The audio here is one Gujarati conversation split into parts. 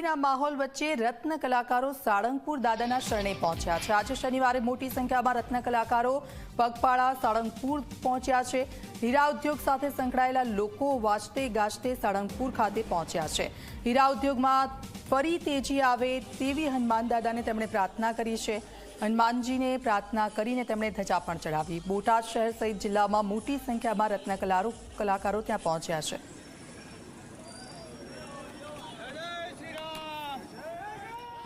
મંદિરના માહોલ વચ્ચે રત્ન કલાકારો સાળંગપુર દાદાના શરણે પહોંચ્યા છે. આજે શનિવારે મોટી સંખ્યામાં રત્ન કલાકારો પગપાળા સાળંગપુર પહોંચ્યા છે. હીરા ઉદ્યોગ સાથે સંકળાયેલા લોકો વાજતે ગાજતે સાળંગપુર ખાતે પહોંચ્યા છે. હીરા ઉદ્યોગમાં ફરી તેજી આવે તેવી હનુમાન દાદાને તેમણે પ્રાર્થના કરી છે. હનુમાનજીને પ્રાર્થના કરીને તેમણે ધજા પણ ચડાવી બોટાદ શહેર સહિત જિલ્લામાં મોટી સંખ્યામાં રત્ન કલાકારો ત્યાં પહોંચ્યા છે.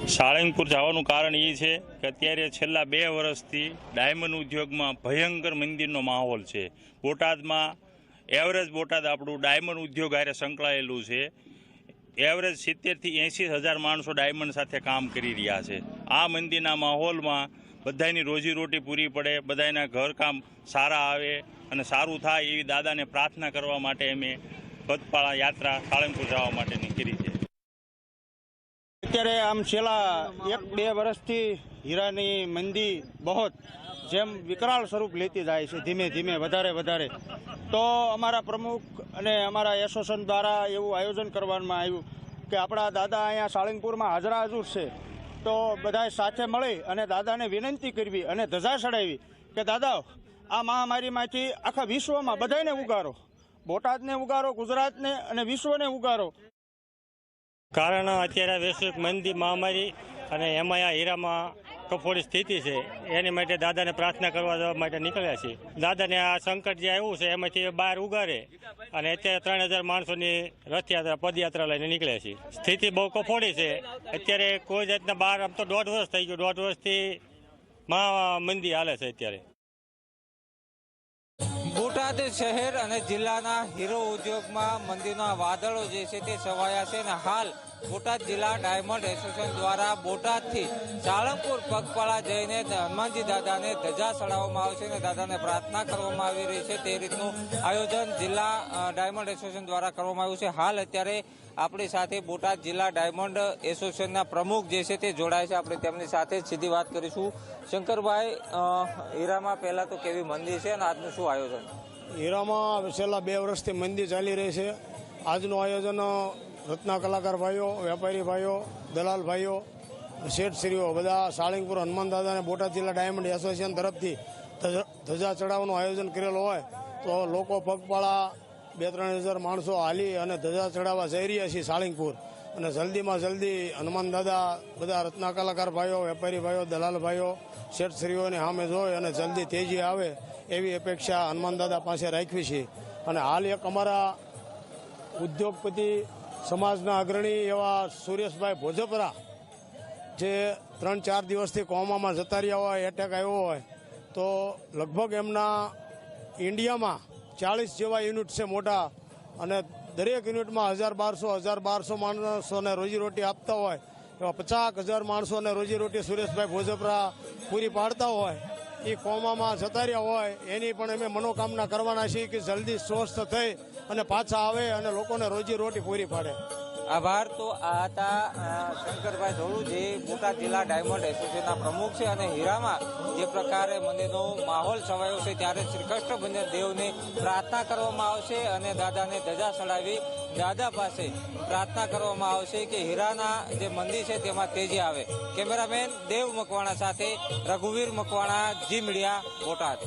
સાળંગપુર જવાનું કારણ એ છે કે અત્યારે છેલ્લા બે વર્ષથી ડાયમંડ ઉદ્યોગમાં ભયંકર મંદિરનો માહોલ છે. બોટાદમાં એવરેજ બોટાદ આપણું ડાયમંડ ઉદ્યોગ હારે સંકળાયેલું છે. એવરેજ સિત્તેરથી એંસી હજાર માણસો ડાયમંડ સાથે કામ કરી રહ્યા છે. આ મંદિરના માહોલમાં બધાની રોજીરોટી પૂરી પડે, બધાના ઘરકામ સારા આવે અને સારું થાય એવી દાદાને પ્રાર્થના કરવા માટે અમે પદપાળા યાત્રા સાળંગપુર જવા માટે નીકળી છે. અત્યારે આમ છેલ્લા એક, બે વર્ષથી હીરાની મંદી બહોત જેમ વિકરાળ સ્વરૂપ લેતી જાય છે ધીમે ધીમે, વધારે વધારે. તો અમારા પ્રમુખ અને અમારા એસોસિએશન દ્વારા એવું આયોજન કરવામાં આવ્યું કે આપણા દાદા અહીંયા સાળંગપુરમાં હાજરા હજુર છે. તો બધાએ સાથે મળી અને દાદાને વિનંતી કરવી અને ધજા ચડાવી કે દાદા આ મહામારીમાંથી આખા વિશ્વમાં બધાને ઉગારો. બોટાદને ઉગારો, ગુજરાતને અને વિશ્વને ઉગારો. કારણ અત્યારે વૈશ્વિક મંદી મહામારી અને એમાં આ હીરામાં કફોડી સ્થિતિ છે. એની માટે દાદાને પ્રાર્થના કરવા માટે નીકળ્યા છીએ. દાદાને આ સંકટ જે આવ્યું છે, એમાંથી બહાર ઉગારે અને અત્યારે ત્રણ હજાર માણસોની રથયાત્રા, પદયાત્રા લઈને નીકળ્યા છીએ. સ્થિતિ બહુ કફોડી છે. અત્યારે કોઈ જાતના બહાર, આમ તો દોઢ વર્ષ થઈ ગયું. દોઢ વર્ષથી મહા મંદી હાલે છે અત્યારે. બોટાદ શહેર અને જિલ્લાના હીરો ઉદ્યોગમાં મંદિરના વાદળો જે છે તે છવાયા છે અને હાલ બોટાદ જિલ્લા ડાયમંડ એસોસિએશન દ્વારા બોટાદથી સાળંગપુર પગપાળા જઈને હનુમાનજી દાદાને ધજા ચડાવવામાં આવશે અને દાદાને પ્રાર્થના કરવામાં આવી રહી છે તે રીતનું આયોજન જિલ્લા ડાયમંડ એસોસિએશન દ્વારા કરવામાં આવ્યું છે. હાલ અત્યારે આપણી સાથે બોટાદ જિલ્લા ડાયમંડ એસોસિએશનના પ્રમુખ જે છે તે જોડાય છે. આપણે તેમની સાથે સીધી વાત કરીશું. શંકરભાઈ હીરામાં પહેલા તો કેવી મંદિર છે અને આજનું શું આયોજન? હીરામાં છેલ્લા બે વર્ષથી મંદી ચાલી રહી છે. આજનું આયોજન રત્ના કલાકાર ભાઈઓ, વેપારી ભાઈઓ, દલાલ ભાઈઓ, શેઠશ્રીઓ, બધા સાળંગપુર હનુમાન દાદાને બોટાદ જિલ્લા ડાયમંડ એસોસિએશન તરફથી ધજા ચડાવવાનું આયોજન કરેલું હોય, તો લોકો પગપાળા બે ત્રણ હજાર માણસો હાલી અને ધજા ચડાવવા જઈ રહ્યા છીએ સાળંગપુર. અને જલ્દીમાં જલ્દી હનુમાન દાદા, બધા રત્ના કલાકાર ભાઈઓ, વેપારી ભાઈઓ, દલાલ ભાઈઓ, શેઠશ્રીઓને સામે જોઈ અને જલ્દી તેજી આવે એવી અપેક્ષા હનુમાન દાદા પાસે રાખવી છે. અને હાલ એક અમારા ઉદ્યોગપતિ સમાજના અગ્રણી એવા સુરેશભાઈ ભોજપરા, જે ત્રણ ચાર દિવસથી કોમામાં જતા રહ્યા હોય એટેક આવ્યો હોય, તો લગભગ એમના ઇન્ડિયામાં ચાલીસ જેવા યુનિટ છે મોટા અને દરેક યુનિટમાં હજાર બારસો હજાર બારસો માણસોને રોજીરોટી આપતા હોય, એવા પચાસ હજાર માણસોને રોજીરોટી સુરેશભાઈ ભોજપરા પૂરી પાડતા હોય, એ કોમામાં જતા રહ્યા હોય, એની પણ અમે મનોકામના કરવાના છીએ કે જલ્દી સ્વસ્થ થઈ અને પાછા આવે અને લોકોને રોજીરોટી પૂરી પાડે. આભાર. તો આ હતા શંકરભાઈ ધોળુ જે બોટાદ જિલ્લા ડાયમંડ એસોસિએશનના પ્રમુખ છે અને હીરામાં જે પ્રકારે મંદિરનો માહોલ છવાયો છે, ત્યારે શ્રી કૃષ્ણ બંદર દેવને પ્રાર્થના કરવામાં આવશે અને દાદાને ધજા ચડાવી દાદા પાસે પ્રાર્થના કરવામાં આવશે કે હીરાના જે મંદિર છે તેમાં તેજી આવે. કેમેરામેન દેવ મકવાણા સાથે રઘુવીર મકવાણા, જી મીડિયા બોટાદ.